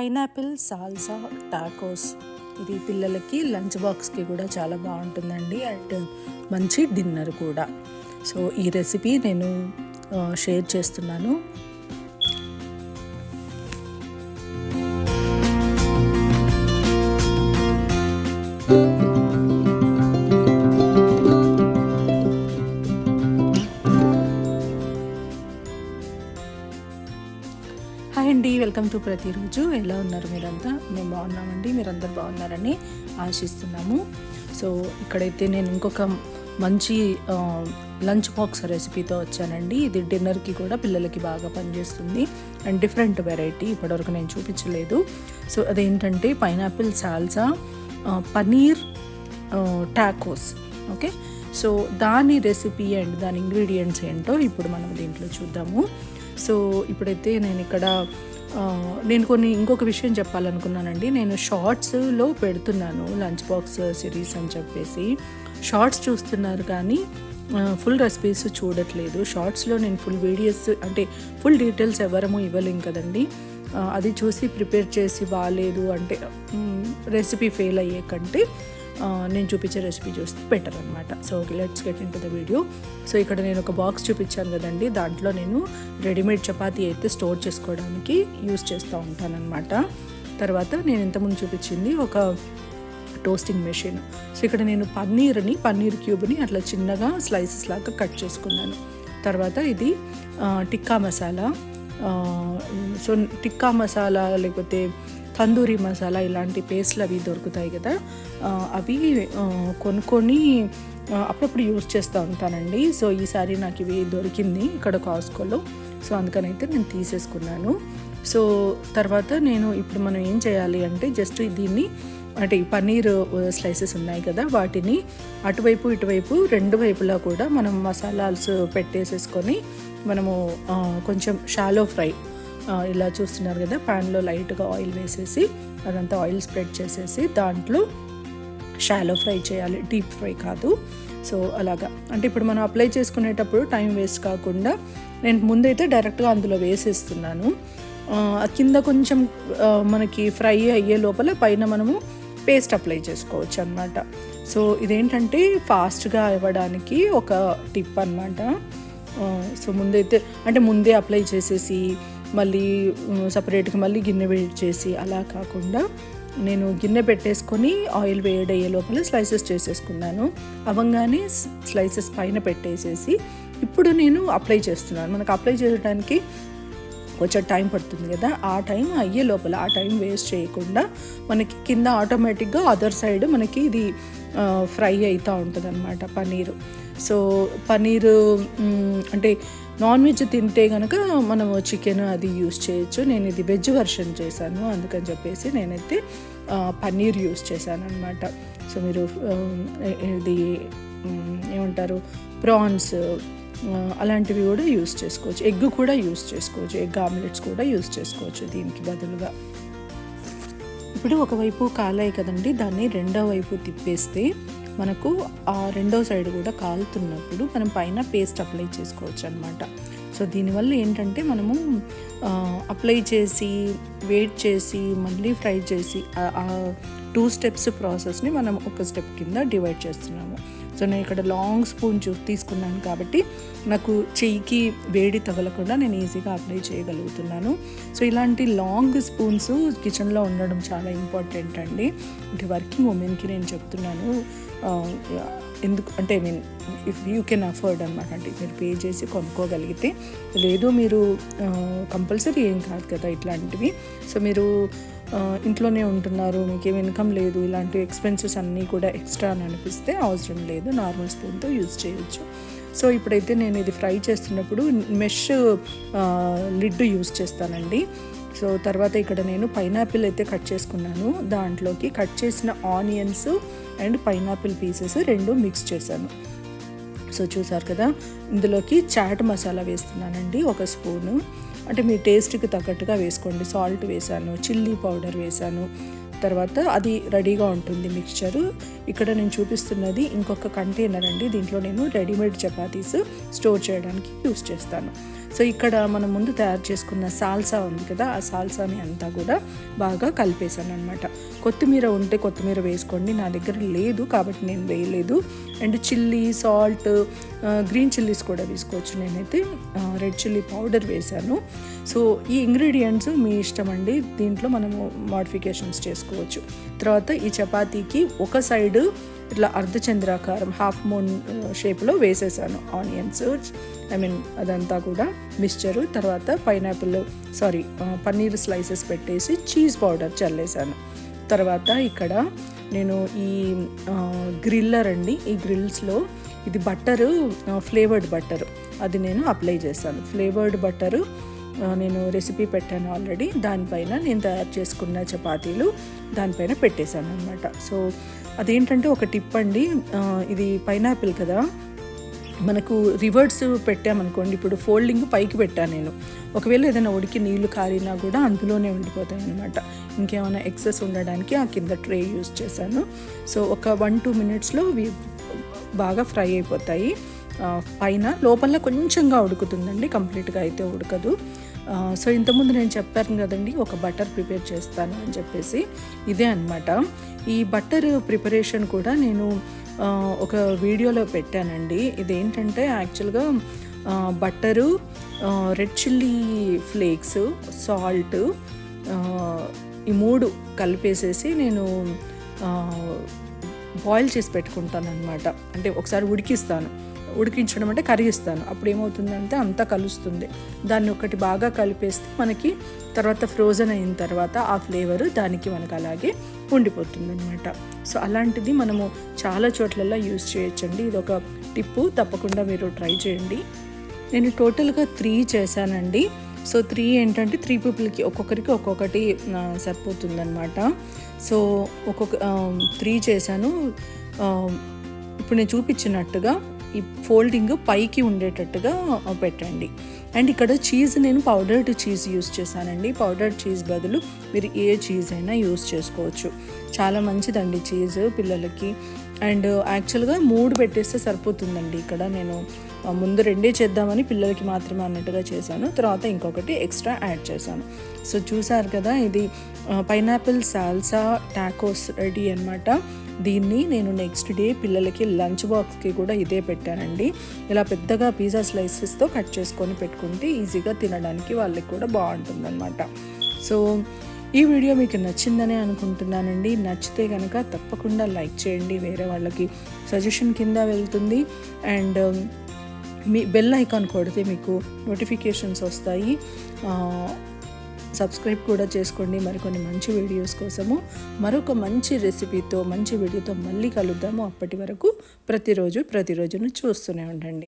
Pineapple salsa tacos. ఇది పిల్లలకి lunch బాక్స్కి కూడా చాలా బాగుంటుందండి అండ్ మంచి డిన్నర్ కూడా. సో ఈ రెసిపీ నేను షేర్ చేస్తున్నాను. ప్రతిరోజు ఎలా ఉన్నారు మీరంతా? మేము బాగున్నామండి మీరందరూ బాగున్నారని ఆశిస్తున్నాము. సో ఇక్కడైతే నేను ఇంకొక మంచి లంచ్ బాక్స్ రెసిపీతో వచ్చానండి. ఇది డిన్నర్కి కూడా పిల్లలకి బాగా పనిచేస్తుంది. అండ్ డిఫరెంట్ వెరైటీ ఇప్పటివరకు నేను చూపించలేదు. సో అదేంటంటే pineapple salsa paneer tacos okay? So దాని రెసిపీ అండ్ దాని ఇంగ్రీడియంట్స్ ఏంటో ఇప్పుడు మనం దీంట్లో చూద్దాము. సో ఇప్పుడైతే నేను ఇక్కడ నేను కొన్ని ఇంకొక విషయం చెప్పాలనుకున్నానండి. నేను షార్ట్స్లో పెడుతున్నాను లంచ్ బాక్స్ సిరీస్ అని చెప్పేసి. షార్ట్స్ చూస్తున్నారు కానీ ఫుల్ రెసిపీస్ చూడట్లేదు. షార్ట్స్లో నేను ఫుల్ వీడియోస్ అంటే ఫుల్ డీటెయిల్స్ ఎవరము ఇవ్వలేం కదండి. అది చూసి ప్రిపేర్ చేసి బాగాలేదు అంటే రెసిపీ ఫెయిల్ అయ్యే కంటే నేను చూపించే రెసిపీ చూస్తే బెటర్ అనమాట so okay let's get into the video so ఇక్కడ నేను ఒక బాక్స్ చూపించాను కదండి. దాంట్లో నేను రెడీమేడ్ చపాతీ అయితే స్టోర్ చేసుకోవడానికి యూస్ చేస్తూ ఉంటానన్నమాట. తర్వాత నేను ఇంతకుముందు చూపించింది ఒక టోస్టింగ్ మెషిన్ సో ఇక్కడ నేను పన్నీర్ని పన్నీర్ క్యూబ్ని అట్లా చిన్నగా స్లైసెస్ లాగా కట్ చేసుకున్నాను. తర్వాత ఇది టిక్కా మసాలా. సో టిక్కా మసాలా లేకపోతే తందూరి మసాలా ఇలాంటి పేస్ట్లు అవి దొరుకుతాయి కదా అవి కొనుక్కొని అప్పుడప్పుడు యూస్ చేస్తూ ఉంటానండి. సో ఈసారి నాకు ఇవి దొరికింది ఇక్కడ కాస్కోలో. సో అందుకనైతే నేను తీసేసుకున్నాను. సో తర్వాత నేను ఇప్పుడు మనం ఏం చేయాలి అంటే జస్ట్ దీన్ని అంటే ఈ పన్నీర్ స్లైసెస్ ఉన్నాయి కదా వాటిని అటువైపు ఇటువైపు రెండు వైపులా కూడా మనం మసాలాస్ పెట్టేసేసుకొని మనము కొంచెం షాలో ఫ్రై ఇలా చూస్తున్నారు కదా ప్యాన్లో లైట్గా ఆయిల్ వేసేసి అదంతా ఆయిల్ స్ప్రెడ్ చేసేసి దాంట్లో షాలో ఫ్రై చేయాలి డీప్ ఫ్రై కాదు. సో అలాగా. అంటే ఇప్పుడు మనం అప్లై చేసుకునేటప్పుడు టైం వేస్ట్ కాకుండా నేను ముందైతే డైరెక్ట్గా అందులో వేసేస్తున్నాను. కింద కొంచెం మనకి ఫ్రై అయ్యే లోపల పైన మనము పేస్ట్ అప్లై చేసుకోవచ్చు అనమాట సో ఇదేంటంటే ఫాస్ట్గా ఇవ్వడానికి ఒక టిప్ అనమాట సో ముందైతే అంటే ముందే అప్లై చేసేసి మళ్ళీ సపరేట్గా మళ్ళీ గిన్నె వేడి చేసి అలా కాకుండా నేను గిన్నె పెట్టేసుకొని ఆయిల్ వేడయ్యే లోపల స్లైసెస్ చేసేసుకున్నాను. అవంగానే స్లైసెస్ పైన పెట్టేసేసి ఇప్పుడు నేను అప్లై చేస్తున్నాను. మనకు అప్లై చేయడానికి కొంచెం టైం పడుతుంది కదా ఆ టైం అయ్యే లోపల ఆ టైం వేస్ట్ చేయకుండా మనకి కింద ఆటోమేటిక్గా అదర్ సైడ్ మనకి ఇది ఫ్రై అవుతూ ఉంటుంది అనమాట పనీరు. సో పన్నీరు అంటే నాన్ వెజ్ తింటే కనుక మనము చికెన్ అది యూస్ చేయొచ్చు. నేను ఇది వెజ్ వర్షన్ చేశాను. అందుకని చెప్పేసి నేనైతే పన్నీర్ యూస్ చేశాను అనమాట సో మీరు ఇది ఏమంటారు ప్రాన్స్ అలాంటివి కూడా యూస్ చేసుకోవచ్చు. ఎగ్ కూడా యూస్ చేసుకోవచ్చు. ఎగ్ ఆమ్లెట్స్ కూడా యూస్ చేసుకోవచ్చు దీనికి బదులుగా. ఇప్పుడు ఒకవైపు కాలాయి కదండి. దాన్ని రెండో వైపు తిప్పేస్తే మనకు ఆ రెండో సైడ్ కూడా కాలుతున్నప్పుడు మనం పైన పేస్ట్ అప్లై చేసుకోవచ్చు అనమాట సో దీనివల్ల ఏంటంటే మనము అప్లై చేసి వెయిట్ చేసి మళ్ళీ ఫ్రై చేసి ఆ- టూ స్టెప్స్ ప్రాసెస్ని మనం ఒక స్టెప్ కింద డివైడ్ చేస్తున్నాము. సో నేను ఇక్కడ లాంగ్ స్పూన్ చూ తీసుకున్నాను కాబట్టి నాకు చెయ్యికి వేడి తగలకుండా నేను ఈజీగా అప్లై చేయగలుగుతున్నాను. సో ఇలాంటి లాంగ్ స్పూన్స్ కిచెన్లో ఉండడం చాలా ఇంపార్టెంట్ అండి. అంటే వర్కింగ్ ఉమెన్కి నేను చెప్తున్నాను ఎందుకు అంటే I mean if you can afford అనమాట అంటే మీరు పే చేసి కొనుక్కోగలిగితే లేదు మీరు కంపల్సరీ ఏం కాదు కదా ఇట్లాంటివి. సో మీరు ఇంట్లోనే ఉంటున్నారు మీకు ఇన్కమ్ లేదు ఇలాంటి ఎక్స్పెన్సెస్ అన్నీ కూడా ఎక్స్ట్రా అని అనిపిస్తే అవసరం లేదు నార్మల్ స్పూన్తో యూజ్ చేయొచ్చు. సో ఇప్పుడైతే నేను ఇది ఫ్రై చేస్తున్నప్పుడు మెష్ లిడ్ యూజ్ చేస్తానండి. సో తర్వాత ఇక్కడ నేను పైనాపిల్ అయితే కట్ చేసుకున్నాను. దాంట్లోకి కట్ చేసిన ఆనియన్స్ అండ్ పైనాపిల్ పీసెస్ రెండు మిక్స్ చేశాను. సో చూసారు కదా? ఇందులోకి చాట్ మసాలా వేస్తున్నానండి ఒక స్పూను అంటే మీ టేస్ట్కి తగ్గట్టుగా వేసుకోండి. సాల్ట్ వేసాను చిల్లీ పౌడర్ వేసాను. తర్వాత అది రెడీగా ఉంటుంది మిక్స్చరు ఇక్కడ నేను చూపిస్తున్నది ఇంకొక కంటైనర్ అండి. దీంట్లో నేను రెడీమేడ్ చపాతీస్ స్టోర్ చేయడానికి యూస్ చేస్తాను. సో ఇక్కడ మనం ముందు తయారు చేసుకున్న సాల్సా ఉంది కదా ఆ సాల్సాని అంతా కూడా బాగా కలిపేశాను అనమాట కొత్తిమీర ఉంటే కొత్తిమీర వేసుకోండి నా దగ్గర లేదు కాబట్టి నేను వేయలేదు. And chilli salt green chillies కూడా వేసుకోవచ్చు నేనైతే. రెడ్ చిల్లీ పౌడర్ వేశాను. సో ఈ ఇంగ్రీడియంట్స్ మీ ఇష్టం అండి దీంట్లో మనము మాడిఫికేషన్స్ చేసుకోవచ్చు. తర్వాత ఈ చపాతీకి ఒక సైడ్ ఇట్లా అర్ధచంద్రాకారం హాఫ్ మూన్ షేప్లో వేసేసాను. ఆనియన్స్ ఐ మీన్ అదంతా కూడా మిక్స్చరు తర్వాత పైనాపిల్ సారీ పన్నీర్ స్లైసెస్ పెట్టేసి చీజ్ పౌడర్ చల్లేసాను. తర్వాత ఇక్కడ నేను ఈ uh, గ్రిల్లర్ అండి ఈ గ్రిల్స్లో ఇది బట్టరు uh, ఫ్లేవర్డ్ బట్టరు అది నేను అప్లై చేశాను. ఫ్లేవర్డ్ బట్టరు uh, నేను రెసిపీ పెట్టాను ఆల్రెడీ దానిపైన నేను తయారు చేసుకున్న చపాతీలు దానిపైన పెట్టేశాను అనమాట సో అదేంటంటే ఒక టిప్ అండి ఇది పైనాపిల్ కదా. మనకు రివర్డ్స్ పెట్టామనుకోండి ఇప్పుడు ఫోల్డింగ్ పైకి పెట్టాను నేను. ఒకవేళ ఏదైనా ఉడికి నీళ్ళు కారినా కూడా అందులోనే ఉండిపోతాయి అనమాట ఇంకేమైనా ఎక్సెస్ ఉండడానికి ఆ కింద ట్రే యూజ్ చేశాను. సో ఒక వన్ టూ మినిట్స్లో అవి బాగా ఫ్రై అయిపోతాయి. పైన లోపల కొంచెంగా ఉడుకుతుందండి కంప్లీట్గా అయితే ఉడకదు. సో ఇంతకుముందు నేను చెప్పాను కదండి ఒక బటర్ ప్రిపేర్ చేస్తాను అని చెప్పేసి ఇదే అన్నమాట. ఈ బటర్ ప్రిపరేషన్ కూడా నేను ఒక వీడియోలో పెట్టానండి. ఇదేంటంటే యాక్చువల్గా butter red chilli flakes salt ఈ మూడు కలిపేసేసి నేను బాయిల్ చేసి పెట్టుకుంటాను అనమాట అంటే ఒకసారి ఉడికిస్తాను. ఉడికించడం అంటే కరిగిస్తాను. అప్పుడు ఏమవుతుందంటే అంతా కలుస్తుంది. దాన్ని ఒకటి బాగా కలిపేస్తే మనకి తర్వాత ఫ్రోజన్ అయిన తర్వాత ఆ ఫ్లేవర్ దానికి మనకు అలాగే ఉండిపోతుంది అనమాట సో అలాంటిది మనము చాలా చోట్లలో యూస్ చేయొచ్చండి. ఇది ఒక టిప్పు. తప్పకుండా మీరు ట్రై చేయండి. నేను టోటల్గా త్రీ చేశానండి. సో త్రీ ఏంటంటే త్రీ పీపుల్కి ఒక్కొక్కరికి ఒక్కొక్కటి సరిపోతుందనమాట సో ఒక్కొక్క త్రీ చేశాను. ఇప్పుడు నేను చూపించినట్టుగా ఈ ఫోల్డింగ్ పైకి ఉండేటట్టుగా పెట్టండి. అండ్ ఇక్కడ చీజ్ నేను పౌడర్డ్ చీజ్ యూస్ చేశానండి. పౌడర్డ్ చీజ్ బదులు మీరు ఏ చీజ్ అయినా యూస్ చేసుకోవచ్చు. చాలా మంచిదండి చీజ్ పిల్లలకి. అండ్ యాక్చువల్గా మూడు పెట్టేస్తే సరిపోతుందండి. ఇక్కడ నేను ముందు రెండే చేద్దామని పిల్లలకి మాత్రమే అన్నట్టుగా చేశాను. తర్వాత ఇంకొకటి ఎక్స్ట్రా యాడ్ చేశాను. సో చూసారు కదా ఇది పైనాపిల్ సాల్సా టాకోస్ రెడీ అనమాట దీన్ని నేను నెక్స్ట్ డే పిల్లలకి లంచ్ బాక్స్కి కూడా ఇదే పెట్టానండి. ఇలా పెద్దగా పిజ్జా స్లైసెస్తో కట్ చేసుకొని పెట్టుకుంటే ఈజీగా తినడానికి వాళ్ళకి కూడా బాగుంటుందన్నమాట. సో ఈ వీడియో మీకు నచ్చిందనే అనుకుంటున్నానండి. నచ్చితే కనుక తప్పకుండా లైక్ చేయండి. వేరే వాళ్ళకి సజెషన్ కింద వెళ్తుంది. అండ్ um, మీ బెల్ ఐకాన్ కొడితే మీకు నోటిఫికేషన్స్ వస్తాయి. సబ్స్క్రైబ్ కూడా చేసుకోండి. మరికొన్ని మంచి వీడియోస్ కోసము. మరొక మంచి రెసిపీతో మంచి వీడియోతో మళ్ళీ కలుద్దాము. అప్పటి వరకు ప్రతిరోజు ప్రతిరోజును చూస్తూనే ఉండండి.